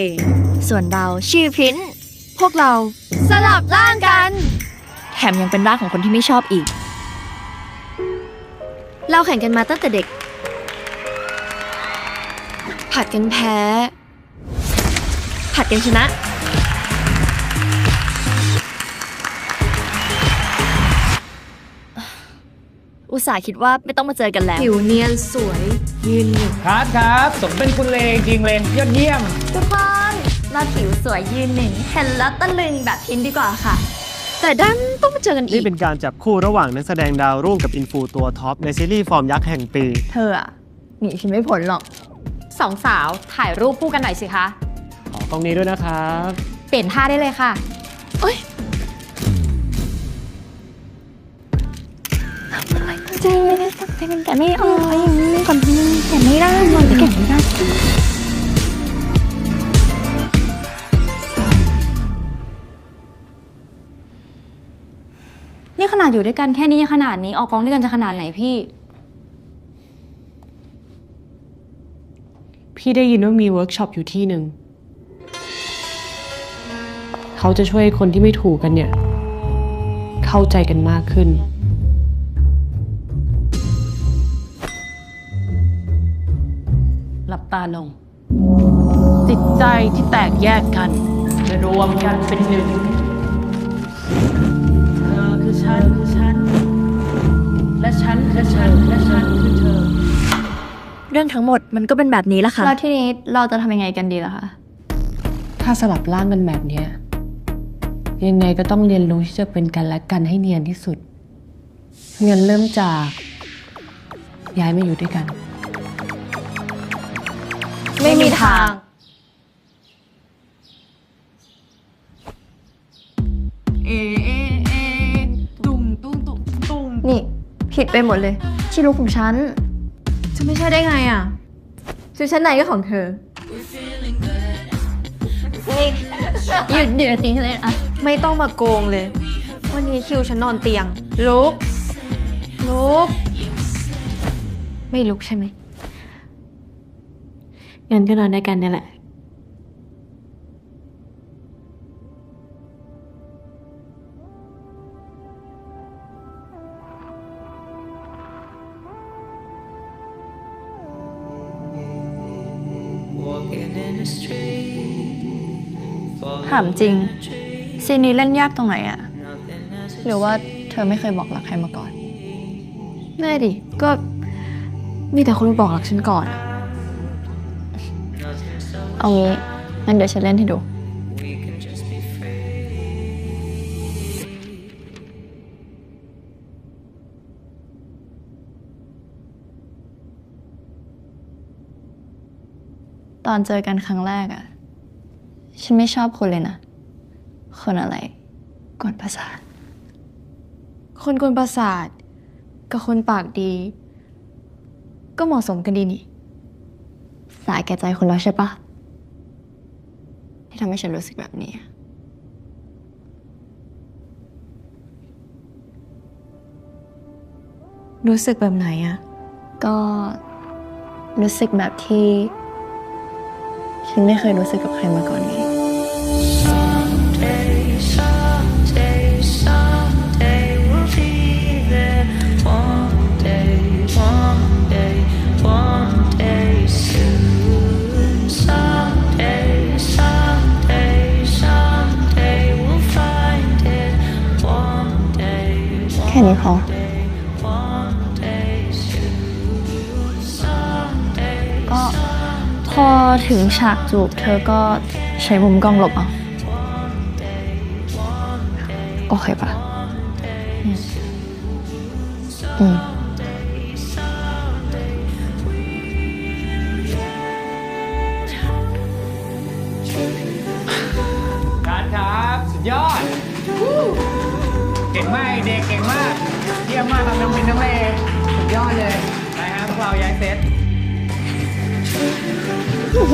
ย์ ส่วนเราชื่อพินพวกเราสลับร่างกัน แถมยังเป็นร่างของคนที่ไม่ชอบอีก เราแข่งกันมาตั้งแต่เด็ก ผัดกันแพ้ ผัดกันชนะ อุตส่าห์คิดว่าไม่ต้องมาเจอกันแล้ว ผิวเนียนสวย ยืนหนึ่งครับครับสมเป็นคุณเลจริงเลยยอดเยี่ยม ทุกคนเราผิวสวยยืนหนึ่งเห็นแล้วตะลึงแบบพินดีกว่าค่ะ แต่ดันต้องมาเจอกันอีนี่กเป็นการจับคู่ระหว่างนักแสดงดาวรุ่งกับอินฟูตัวท็อปในซีรีส์ฟอร์มยักษ์แห่งปี เธออะหนีฉันไม่พ้นหรอก สองสาวถ่ายรูปคู่กันหน่อยสิคะ ขอกล้องนี้ด้วยนะครับ เปลี่ยนท่าได้เลยค่ะใจ ไม่ได้สักเป็นแกะไม่ออกอย่างนี้ก่อนนึงแกะไม่ได้หน่อยแกะไม่ได้นี่ขนาดอยู่ด้วยกันแค่นี้ยังขนาดนี้ออกกองด้วยกันจะขนาดไหนพี่ พี่ได้ยินว่ามีเวิร์กช็อปอยู่ที่หนึ่ง เขาจะช่วยคนที่ไม่ถูกกันเนี่ย เข้าใจกันมากขึ้น ตาลง จิตใจที่แตกแยกกัน จะรวมกันเป็นหนึ่ง เธอคือฉันคือฉัน และฉันคือฉันและฉันคือเธอ เรื่องทั้งหมดมันก็เป็นแบบนี้แหละค่ะ แล้วทีนี้เราจะทำยังไงกันดีล่ะคะ ถ้าสลับร่างกันแบบเนี้ยยังไงก็ต้องเรียนรู้ที่จะเป็นกันและกันให้เนียนที่สุดงั้นเริ่มจาก ย้ายมาอยู่ด้วยกัน ไม่มีทาง เอเอเอตุ้งตุ้งตุ้งตุ้งนี่ ผิดไปหมดเลย ที่รู้ของฉัน จะไม่ใช่ได้ไงอะชุดชั้นในก็ของเธอนี่หยุดเดือดทิ้งเลยอะไม่ต้องมาโกงเลย วันนี้คิวฉันนอนเตียง ลุก ลุก ไม่ลุกใช่ไหม งั้นก็นอนด้วยกันเนี่ยแหละถามจริง ซีนนี้เล่นยากตรงไหนอะหรือว่าเธอไม่เคยบอกรักใครมาก่อนแม่ดิ ก็มีแต่คนบอกรักฉันก่อนอะ เอางี้งั้นเดี๋ยวฉันเล่นให้ดู ตอนเจอกันครั้งแรกอะฉันไม่ชอบคนเลยนะ คนอะไรกวนประสาท คนกวนประสาทกับคนปากดี ก็เหมาะสมกันดีนี่ สายแก่ใจคนเราใช่ปะ ที่ทำให้ฉันรู้สึกแบบนี้ รู้สึกแบบไหนอะก็รู้สึกแบบที่ ฉันไม่เคยรู้สึกกับใครมาก่อนไง พอถึงฉากจูบเธอก็ใช้มุมกล้องหลบเอาโอเคปะอืมอืมการครับ สุดยอด เก่งมากเด็กเก่งมาก เยี่ยมมากทำทั้งเป็นทั้งเลสุดยอดเลย ไปครับพวกเราย้ายเซต เก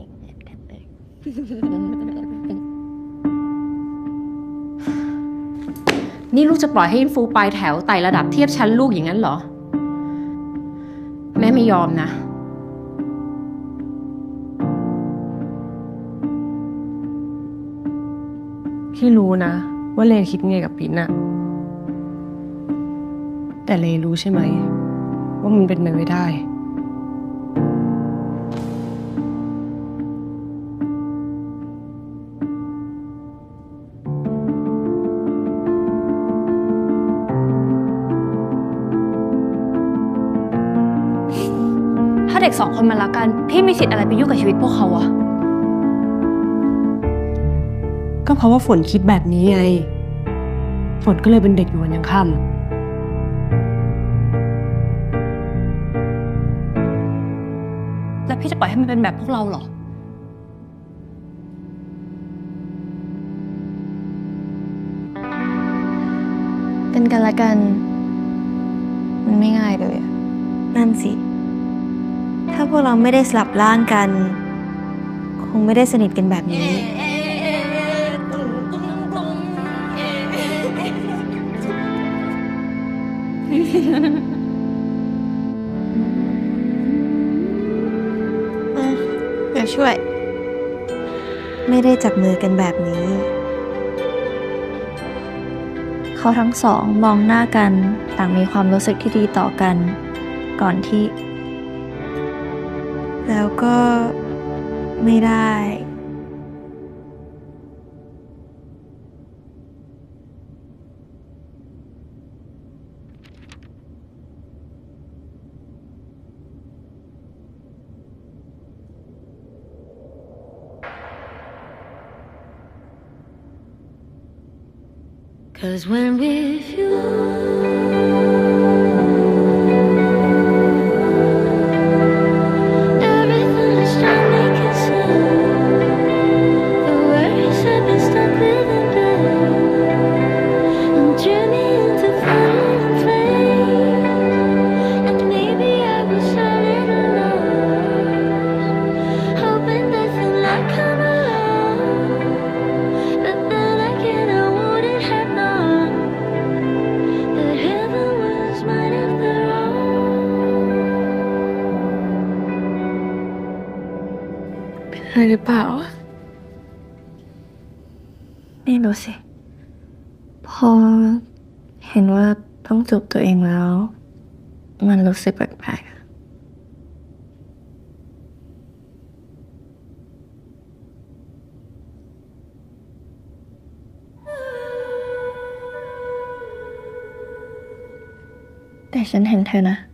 ่งเหมือนกันเลยนี่ลูกจะปล่อยให้อินฟูปลายแถวไต่ระดับเทียบชั้นลูกอย่างนั้นเหรอ แม่ไม่ยอมนะ พี่รู้นะ ว่าเลนคิดไงกับปินอะแต่เลรู้ใช่ไหม ว่ามันเป็นไปไม่ได้ ถ้าเด็กสองคนมารักกัน พี่มีสิทธิ์อะไรไปยุ่งกับชีวิตพวกเขาอะ ก็เพราะว่าฝนคิดแบบนี้ไง ฝนก็เลยเป็นเด็กอยู่วันยังค่แล้วพี่จะปล่อยให้มันเป็นแบบพวกเราเหรอ เป็นกันและกัน มันไม่ง่ายเลยอะนั่นสิ ถ้าพวกเราไม่ได้สลับร่างกัน คงไม่ได้สนิทกันแบบนี้ เดี๋ยวช่วย ไม่ได้จับมือกันแบบนี้ เขาทั้งสองมองหน้ากันต่างมีความรู้สึกที่ดีต่อกัน ก่อนที่ แล้วก็ไม่ได้ Cause when with you, อะไรหรือเปล่า นี่รู้สิ พอเห็นว่าต้องจูบตัวเองแล้ว มันรู้สึกแปลกๆแต่ฉันเห็นเธอนะ